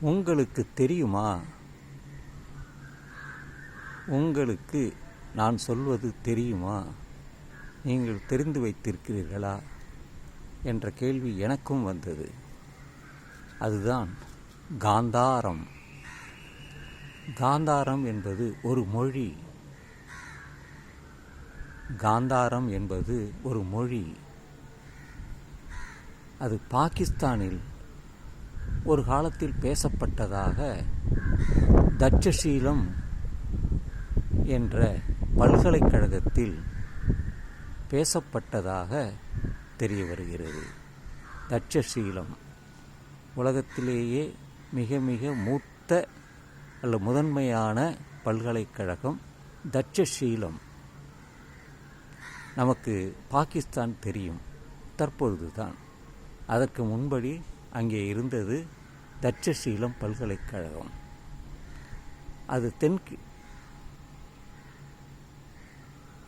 உங்களுக்கு தெரியுமா? உங்களுக்கு நான் சொல்வது தெரியுமா? நீங்கள் தெரிந்து வைத்திருக்கிறீர்களா? என்ற கேள்வி எனக்கும் வந்தது. அதுதான் காந்தாரம். காந்தாரம் என்பது ஒரு மொழி. காந்தாரம் என்பது ஒரு மொழி. அது பாகிஸ்தானில் ஒரு காலத்தில் பேசப்பட்டதாக தட்சசீலம் என்ற பல்கலைக்கழகத்தில் பேசப்பட்டதாக தெரிய வருகிறது. தட்சசீலம் உலகத்திலேயே மிக மிக மூத்த அல்ல முதன்மையான பல்கலைக்கழகம் தட்சசீலம். நமக்கு பாகிஸ்தான் தெரியும். தற்பொழுதுதான். அதற்கு முன்படி அங்கே இருந்தது தட்சசீலம் பல்கலைக்கழகம். அது தென்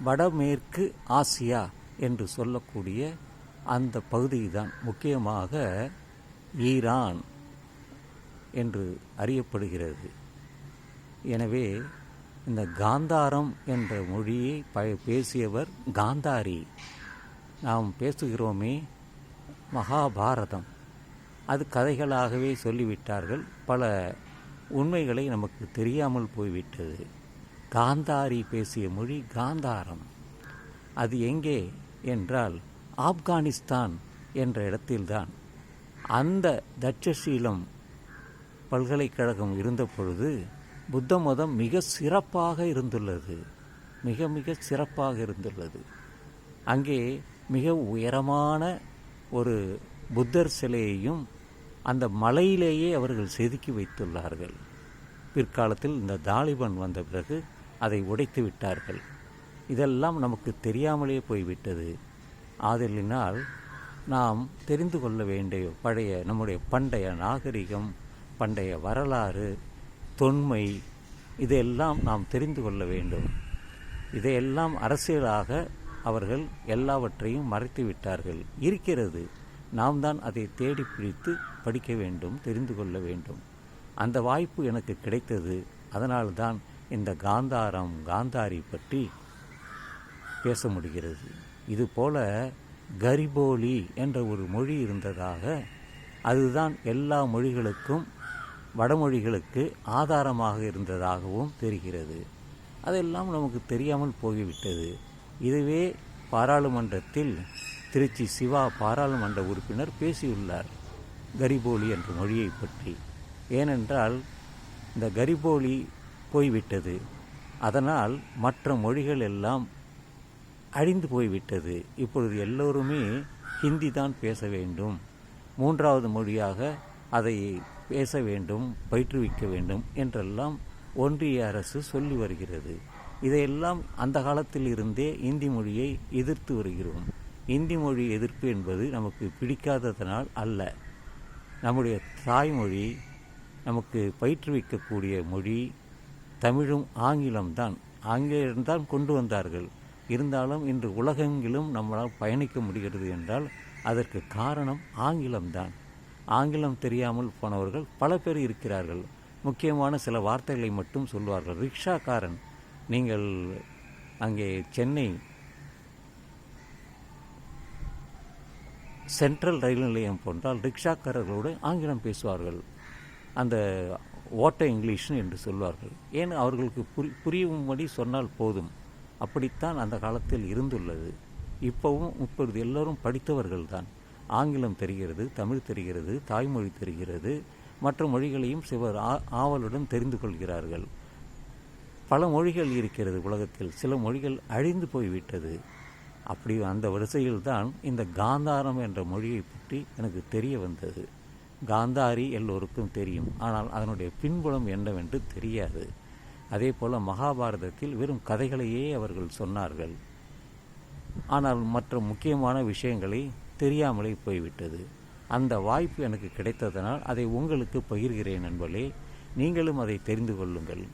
வடமேற்கு ஆசியா என்று சொல்லக்கூடிய அந்த பகுதிதான். முக்கியமாக ஈரான் என்று அறியப்படுகிறது. எனவே இந்த காந்தாரம் என்ற மொழியை ப பேசியவர் காந்தாரி. நாம் பேசுகிறோமே மகாபாரதம். அது கதைகளாகவே சொல்லிவிட்டார்கள். பல உண்மைகளை நமக்கு தெரியாமல் போய்விட்டது. காந்தாரி பேசிய மொழி காந்தாரம். அது எங்கே என்றால் ஆப்கானிஸ்தான் என்ற இடத்தில்தான். அந்த தட்சசீலம் பல்கலைக்கழகம் இருந்த பொழுது புத்த மதம் மிக சிறப்பாக இருந்துள்ளது. மிக மிக சிறப்பாக இருந்துள்ளது. அங்கே மிக உயரமான ஒரு புத்தர் சிலையையும் அந்த மலையிலேயே அவர்கள் செதுக்கி வைத்துள்ளார்கள். பிற்காலத்தில் இந்த தாலிபன் வந்த பிறகு அதை உடைத்து விட்டார்கள். இதெல்லாம் நமக்கு தெரியாமலே போய்விட்டது. ஆதலினால் நாம் தெரிந்து கொள்ள வேண்டிய பழைய நம்முடைய பண்டைய நாகரிகம் பண்டைய வரலாறு தொன்மை இதையெல்லாம் நாம் தெரிந்து கொள்ள வேண்டும். இதையெல்லாம் அரசியலாக அவர்கள் எல்லாவற்றையும் மறைத்து விட்டார்கள். இருக்கிறது. நாம் தான் அதை தேடி பிடித்து படிக்க வேண்டும் தெரிந்து கொள்ள வேண்டும். அந்த வாய்ப்பு எனக்கு கிடைத்தது. அதனால்தான் இந்த காந்தாரம் காந்தாரி பற்றி பேச முடிகிறது. இதுபோல கரிபோலி என்ற ஒரு மொழி இருந்ததாக அதுதான் எல்லா மொழிகளுக்கும் வடமொழிகளுக்கு ஆதாரமாக இருந்ததாகவும் தெரிகிறது. அதெல்லாம் நமக்கு தெரியாமல் போய்விட்டது இதுவே பாராளுமன்றத்தில் திருச்சி சிவா பாராளுமன்ற உறுப்பினர் பேசியுள்ளார். கரிபோலி என்ற மொழியை பற்றி. ஏனென்றால் இந்த கரிபோலி போய்விட்டது. அதனால் மற்ற மொழிகள் எல்லாம் அழிந்து போய்விட்டது. இப்பொழுது எல்லோருமே ஹிந்தி தான் பேச வேண்டும். மூன்றாவது மொழியாக அதை பேச வேண்டும் பயிற்றுவிக்க வேண்டும் என்றெல்லாம் ஒன்றிய அரசு சொல்லி வருகிறது. இதையெல்லாம் அந்த காலத்தில் இருந்தே இந்தி மொழியை எதிர்த்து வருகிறோம். இந்தி மொழி எதிர்ப்பு என்பது நமக்கு பிடிக்காததனால் அல்ல. நம்முடைய தாய்மொழி நமக்கு பயிற்றுவிக்கக்கூடிய மொழி தமிழும் ஆங்கிலம்தான் ஆங்கிலம்தான் கொண்டு வந்தார்கள். இருந்தாலும் இன்று உலகெங்கிலும் நம்மளால் பயணிக்க முடிகிறது என்றால் அதற்கு காரணம் ஆங்கிலம்தான் ஆங்கிலம் தெரியாமல் போனவர்கள் பல பேர் இருக்கிறார்கள். முக்கியமான சில வார்த்தைகளை மட்டும் சொல்வார்கள். ரிக்ஷாக்காரன் நீங்கள் அங்கே சென்னை சென்ட்ரல் ரயில் நிலையம் போன்றால் ரிக்ஷாக்காரர்களோடு ஆங்கிலம் பேசுவார்கள். அந்த ஓட்ட இங்கிலீஷ்னு என்று சொல்வார்கள். ஏன் அவர்களுக்கு புரி புரியும்படி சொன்னால் போதும். அப்படித்தான் அந்த காலத்தில் இருந்துள்ளது. இப்போவும் இப்பொழுது எல்லோரும் படித்தவர்கள் தான் ஆங்கிலம் தெரிகிறது தமிழ் தெரிகிறது தாய்மொழி தெரிகிறது மற்ற மொழிகளையும் சிவர் ஆவலுடன் தெரிந்து கொள்கிறார்கள். பல மொழிகள் இருக்கிறது உலகத்தில். சில மொழிகள் அழிந்து போய்விட்டது. அப்படி அந்த வரிசையில் தான் இந்த காந்தாரம் என்ற மொழியை பற்றி எனக்கு தெரிய வந்தது. காந்தாரி எல்லோருக்கும் தெரியும். ஆனால் அதனுடைய பின்புலம் என்னவென்று தெரியாது. அதே போல மகாபாரதத்தில் வெறும் கதைகளையே அவர்கள் சொன்னார்கள். ஆனால் மற்ற முக்கியமான விஷயங்களை தெரியாமலே போய்விட்டது. அந்த வாய்ப்பு எனக்கு கிடைத்ததனால் அதை உங்களுக்கு பகிர்கிறேன் என்பதே நீங்களும் அதை தெரிந்து கொள்ளுங்கள்.